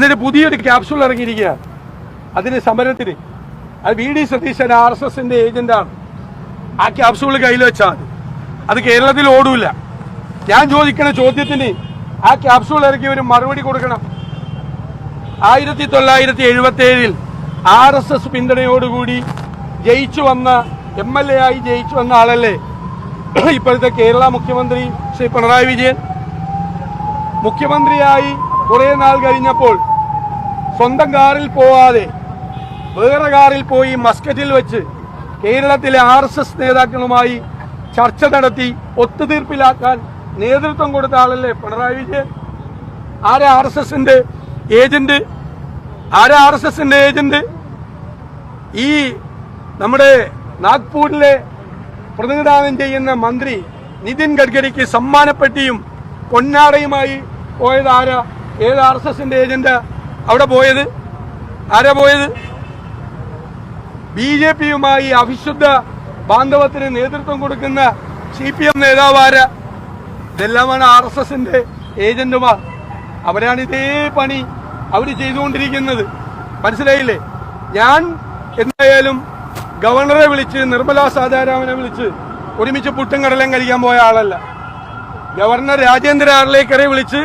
എന്നിട്ട് പുതിയൊരു ക്യാപ്സൂൾ ഇറങ്ങിയിരിക്കുകയാണ്. അതിന് സമരത്തിന്. അത് V D Satheesan R S എസിന്റെ ഏജന്റാണ്. ആ ക്യാപ്സൂൾ കയ്യിൽ വെച്ചാൽ മതി. അത് കേരളത്തിൽ ഓടൂല. ഞാൻ ചോദിക്കണ ചോദ്യത്തിന് ആ ക്യാപ്സൂൾ ഇറക്കി ഒരു മറുപടി കൊടുക്കണം. ആയിരത്തി തൊള്ളായിരത്തി എഴുപത്തി ഏഴിൽ ആർ എസ് എസ് പിന്തുണയോടുകൂടി ജയിച്ചു വന്ന എം എൽ എ ആയി ജയിച്ചു വന്ന ആളല്ലേ? ഇപ്പോഴത്തെ കേരള മുഖ്യമന്ത്രി ശ്രീ പിണറായി വിജയൻ. മുഖ്യമന്ത്രിയായി കുറേ നാൾ കഴിഞ്ഞപ്പോൾ സ്വന്തം കാറിൽ പോവാതെ വേറെ കാറിൽ പോയി മസ്കറ്റിൽ വെച്ച് കേരളത്തിലെ ആർ എസ് എസ് നേതാക്കളുമായി ചർച്ച നടത്തി ഒത്തുതീർപ്പിലാക്കാൻ നേതൃത്വം കൊടുത്ത ആളല്ലേ പിണറായി വിജയൻ? ആരെ ആർ എസ് എസിന്റെ ഏജന്റ്? ആരെ ആർ എസ് എസിന്റെ ഏജന്റ്? ഈ നമ്മുടെ നാഗ്പൂരിലെ പ്രതിനിധാനം ചെയ്യുന്ന മന്ത്രി നിതിൻ ഗഡ്കരിക്ക് സമ്മാനപ്പെട്ടിയും പൊന്നാടയുമായി പോയത് ആരാ? ഏത് ആർ എസ് എസിന്റെ ഏജന്റ്? അവിടെ പോയത്? ആരാ പോയത്? ബി ജെ പിയുമായി അവിശുദ്ധ ബാന്ധവത്തിന് നേതൃത്വം കൊടുക്കുന്ന സി പി എം നേതാവ് ആരാ? ഇതെല്ലാമാണ് ആർ എസ് എസിന്റെ ഏജന്റുമാർ. അവരാണ് ഇതേ പണി അവർ ചെയ്തുകൊണ്ടിരിക്കുന്നത്. മനസ്സിലായില്ലേ? ഞാൻ എന്തായാലും ഗവർണറെ വിളിച്ച് നിർമ്മലാ സീതാരാമനെ വിളിച്ച് ഒരുമിച്ച് പുട്ടും കടലം കഴിക്കാൻ പോയ ആളല്ല. ഗവർണർ രാജേന്ദ്ര ആർലേക്കറെ വിളിച്ച്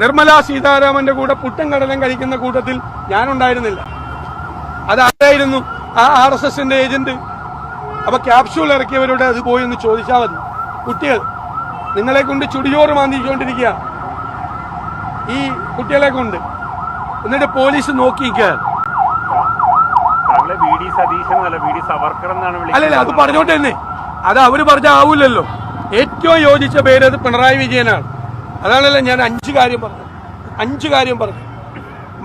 നിർമ്മലാ സീതാരാമന്റെ കൂടെ പുട്ടും കടലും കഴിക്കുന്ന കൂട്ടത്തിൽ ഞാനുണ്ടായിരുന്നില്ല. അതാരായിരുന്നു ആ ആർ എസ് എസിന്റെ ഏജന്റ്. അപ്പൊ ക്യാപ്സ്യൂൾ ഇറക്കിയവരോട് അത് പോയി ഒന്ന് ചോദിച്ചാൽ മതി. കുട്ടികൾ നിങ്ങളെ കൊണ്ട് ചുടിയോറ് മാന്തിച്ചുകൊണ്ടിരിക്കുക ഈ കുട്ടികളെ കൊണ്ട്. എന്നിട്ട് പോലീസ് നോക്കി നിൽക്കുകയാണ് താങ്കളെ വി ഡി സതീശൻ എന്നല്ല വി ഡി സവർക്കർ എന്നാണ് അല്ലല്ല അത് പറഞ്ഞോട്ടെ തന്നെ. അത് അവർ പറഞ്ഞ ആവൂലല്ലോ ഏറ്റവും യോജിച്ച പേര് അത് പിണറായി വിജയനാണ്. അതാണല്ലോ ഞാൻ അഞ്ച് കാര്യം പറഞ്ഞു. അഞ്ച് കാര്യം പറഞ്ഞു.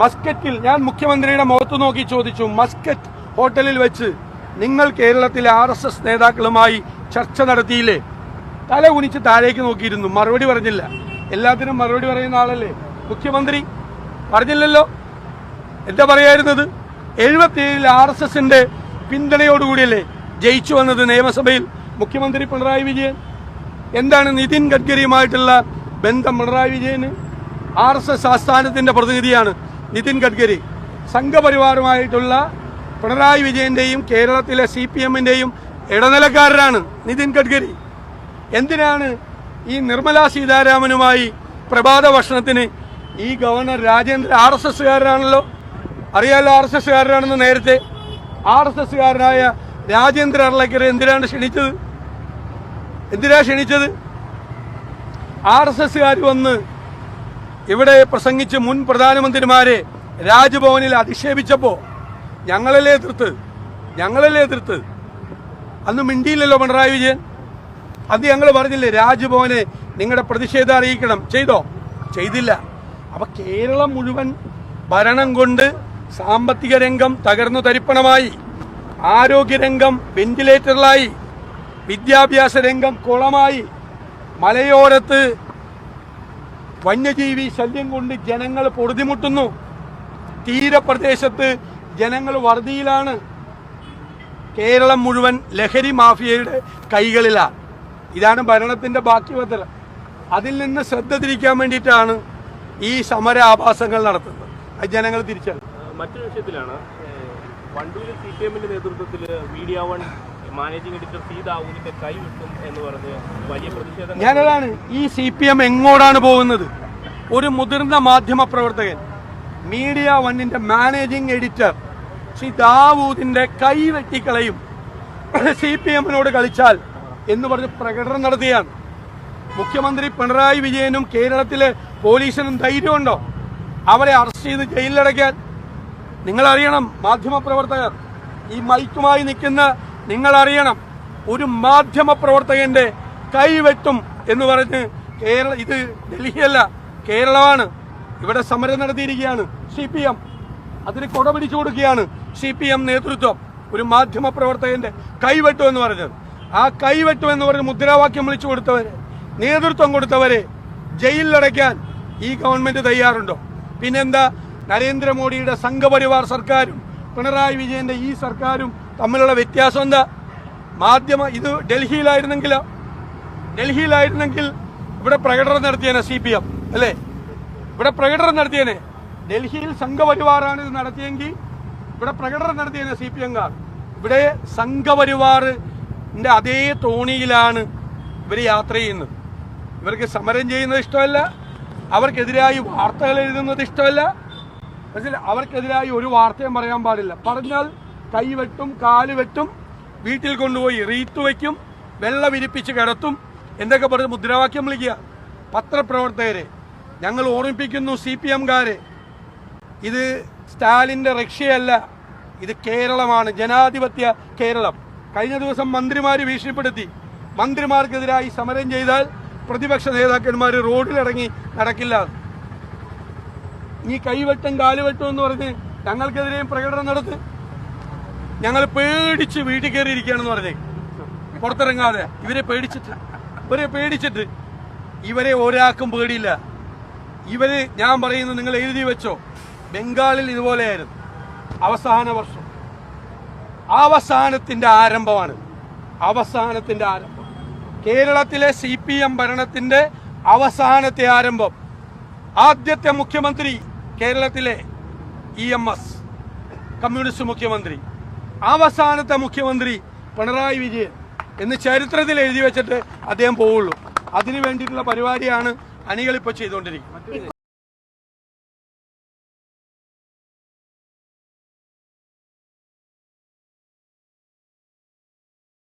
മസ്കറ്റിൽ ഞാൻ മുഖ്യമന്ത്രിയുടെ മുഖത്ത് നോക്കി ചോദിച്ചു മസ്കറ്റ് ഹോട്ടലിൽ വെച്ച് നിങ്ങൾ കേരളത്തിലെ ആർ എസ് എസ് നേതാക്കളുമായി ചർച്ച നടത്തിയില്ലേ? തല കുനിച്ച് താഴേക്ക് നോക്കിയിരുന്നു മറുപടി പറഞ്ഞില്ല. എല്ലാത്തിനും മറുപടി പറയുന്ന ആളല്ലേ? മുഖ്യമന്ത്രി പറഞ്ഞില്ലല്ലോ. എന്താ പറയായിരുന്നത്? എഴുപത്തിയേഴിൽ ആർ എസ് എസിന്റെ പിന്തുണയോടുകൂടിയല്ലേ ജയിച്ചു വന്നത് നിയമസഭയിൽ മുഖ്യമന്ത്രി പിണറായി വിജയൻ? എന്താണ് നിതിൻ ഗഡ്കരിയുമായിട്ടുള്ള ബന്ധം പിണറായി വിജയന് ആർ എസ് എസ് ആസ്ഥാനത്തിന്റെ പ്രതിനിധിയാണ് നിതിൻ ഗഡ്കരി. സംഘപരിവാറുമായിട്ടുള്ള പിണറായി വിജയന്റെയും കേരളത്തിലെ സി പി എമ്മിന്റെയും ഇടനിലക്കാരനാണ് നിതിൻ ഗഡ്കരി. എന്തിനാണ് ഈ നിർമ്മലാ സീതാരാമനുമായി പ്രഭാത ഭക്ഷണത്തിന് ഈ ഗവർണർ രാജേന്ദ്ര ആർ എസ് എസ്സുകാരനാണല്ലോ? അറിയാലോ ആർ എസ് എസ്സുകാരനാണെന്ന് നേരത്തെ. ആർ എസ് എസ്സുകാരനായ രാജേന്ദ്ര അർളക്കരെ എന്തിനാണ് ക്ഷണിച്ചത്? എന്തിനാണ് ക്ഷണിച്ചത്? ആർ എസ് എസ്സുകാർ വന്ന് ഇവിടെ പ്രസംഗിച്ച് മുൻ പ്രധാനമന്ത്രിമാരെ രാജ്ഭവനിൽ അധിക്ഷേപിച്ചപ്പോൾ ഞങ്ങളല്ലേ എതിർത്ത്? ഞങ്ങളല്ലേ എതിർത്ത്? അന്ന് മിണ്ടിയില്ലല്ലോ പിണറായി വിജയൻ. അത് ഞങ്ങൾ പറഞ്ഞില്ലേ രാജ്ഭവനെ നിങ്ങളുടെ പ്രതിഷേധം അറിയിക്കണം. ചെയ്തോ? ചെയ്തില്ല. അപ്പൊ കേരളം മുഴുവൻ ഭരണം കൊണ്ട് സാമ്പത്തിക രംഗം തകർന്നു തരിപ്പണമായി. ആരോഗ്യരംഗം വെന്റിലേറ്ററിലായി വിദ്യാഭ്യാസ രംഗം കുളമായി. മലയോരത്ത് വന്യജീവി ശല്യം കൊണ്ട് ജനങ്ങൾ പൊറുതിമുട്ടുന്നു തീരപ്രദേശത്ത് ജനങ്ങൾ വറുതിയിലാണ്. കേരളം മുഴുവൻ ലഹരി മാഫിയയുടെ കൈകളിലാണ് ഇതാണ് ഭരണത്തിന്റെ ബാക്കി അതിൽ നിന്ന് ശ്രദ്ധ തിരിക്കാൻ വേണ്ടിയിട്ടാണ് ഈ സമര ആഭാസങ്ങൾ നടത്തുന്നത്. അത് ജനങ്ങൾ തിരിച്ചറിയും മറ്റൊരു വിഷയത്തിലാണ് വണ്ടൂരിൽ സി പി നേതൃത്വത്തിൽ Media One managing editor C ദാവൂദിന്റെ കൈവിട്ടും എന്ന് പറഞ്ഞ് വലിയ പ്രതിഷേധം ഞാനതാണ് ഈ സി പി എം എങ്ങോട്ടാണ് പോകുന്നത്? ഒരു മുതിർന്ന മാധ്യമ പ്രവർത്തകൻ മീഡിയ വണ്ണിന്റെ മാനേജിംഗ് എഡിറ്റർ ശ്രീ ദാവൂദിന്റെ കൈ വെട്ടിക്കളയും സി പി എമ്മിനോട് കളിച്ചാൽ എന്ന് പറഞ്ഞ് പ്രകടനം നടത്തിയാണ്. മുഖ്യമന്ത്രി പിണറായി വിജയനും കേരളത്തിലെ പോലീസിനും ധൈര്യമുണ്ടോ? അവരെ അറസ്റ്റ് ചെയ്ത് ജയിലിലടയ്ക്കാൻ. നിങ്ങളറിയണം മാധ്യമപ്രവർത്തകർ ഈ മൈക്കുമായി നിൽക്കുന്ന നിങ്ങൾ അറിയണം ഒരു മാധ്യമപ്രവർത്തകന്റെ കൈവെട്ടും എന്ന് പറഞ്ഞ് കേരള ഇത് ഡൽഹിയല്ല കേരളമാണ്. ഇവിടെ സമരം നടത്തിയിരിക്കുകയാണ് സി പി എം. അതിന് കൊട പിടിച്ചു കൊടുക്കുകയാണ് സി പി എം നേതൃത്വം. ഒരു മാധ്യമ പ്രവർത്തകന്റെ കൈവെട്ടു എന്ന് പറഞ്ഞത്. ആ കൈവെട്ടു എന്ന് പറഞ്ഞ് മുദ്രാവാക്യം വിളിച്ചു കൊടുത്തവരെ നേതൃത്വം കൊടുത്തവരെ ജയിലിലടയ്ക്കാൻ ഈ ഗവൺമെന്റ് തയ്യാറുണ്ടോ? പിന്നെന്താ നരേന്ദ്രമോദിയുടെ സംഘപരിവാർ സർക്കാരും പിണറായി വിജയന്റെ ഈ സർക്കാരും തമ്മിലുള്ള വ്യത്യാസം എന്താ? മാധ്യമ ഇത് ഡൽഹിയിലായിരുന്നെങ്കിൽ ഡൽഹിയിലായിരുന്നെങ്കിൽ ഇവിടെ പ്രകടനം നടത്തിയേനെ സി പി എം അല്ലേ? ഇവിടെ പ്രകടനം നടത്തിയേനെ. ഡൽഹിയിൽ സംഘപരിവാറാണ് ഇത് നടത്തിയെങ്കിൽ ഇവിടെ പ്രകടനം നടത്തിയേനെ സി പി എംകാർ ഇവിടെ സംഘപരിവാറിന്റെ അതേ തോണിയിലാണ് ഇവർ യാത്ര ചെയ്യുന്നത്. ഇവർക്ക് സമരം ചെയ്യുന്നത് ഇഷ്ടമല്ല. അവർക്കെതിരായി വാർത്തകൾ എഴുതുന്നത് ഇഷ്ടമല്ല. അവർക്കെതിരായി ഒരു വാർത്തയും പറയാൻ പാടില്ല. പറഞ്ഞാൽ കൈ വെട്ടും കാൽ വെട്ടും വീട്ടിൽ കൊണ്ടുപോയി റീത്ത് വയ്ക്കും വെള്ള വിരിപ്പിച്ച് കിടത്തും എന്തൊക്കെ പറഞ്ഞ് മുദ്രാവാക്യം വിളിക്കുക. പത്രപ്രവർത്തകരെ ഞങ്ങൾ ഓർമ്മിപ്പിക്കുന്നു സി പി എംകാരെ. ഇത് സ്റ്റാലിന്റെ റഷ്യയല്ല ഇത് കേരളമാണ് ജനാധിപത്യ കേരളം. കഴിഞ്ഞ ദിവസം മന്ത്രിമാർ ഭീഷണിപ്പെടുത്തി. മന്ത്രിമാർക്കെതിരായി സമരം ചെയ്താൽ പ്രതിപക്ഷ നേതാക്കന്മാർ റോഡിലിറങ്ങി നടക്കില്ല. നീ കൈവെട്ടും കാലുവെട്ടും എന്ന് പറഞ്ഞ് ഞങ്ങൾക്കെതിരെയും പ്രകടനം നടത്ത്. ഞങ്ങൾ പേടിച്ച് വീട്ടിൽ കയറിയിരിക്കുകയാണെന്ന് പറഞ്ഞേ. പുറത്തിറങ്ങാതെ. ഇവരെ പേടിച്ചിട്ട്. ഇവരെ പേടിച്ചിട്ട്. ഇവരെ ഒരാൾക്കും പേടിയില്ല. ഇവർ ഞാൻ പറയുന്നത് നിങ്ങൾ എഴുതി വെച്ചോ. ബംഗാളിൽ ഇതുപോലെയായിരുന്നു. അവസാന വർഷം. അവസാനത്തിന്റെ ആരംഭമാണ്. അവസാനത്തിന്റെ ആരംഭം. കേരളത്തിലെ സി പി എം ഭരണത്തിന്റെ അവസാനത്തെ ആരംഭം. ആദ്യത്തെ മുഖ്യമന്ത്രി കേരളത്തിലെ ഇ എം എസ്. കമ്മ്യൂണിസ്റ്റ് മുഖ്യമന്ത്രി. അവസാനത്തെ മുഖ്യമന്ത്രി പിണറായി വിജയൻ എന്ന് ചരിത്രത്തിൽ എഴുതി വെച്ചിട്ട് അദ്ദേഹം പോവുള്ളൂ. അതിനു വേണ്ടിയിട്ടുള്ള പരിപാടിയാണ് അണികൾ ഇപ്പോൾ ചെയ്തുകൊണ്ടിരിക്കുന്നത്.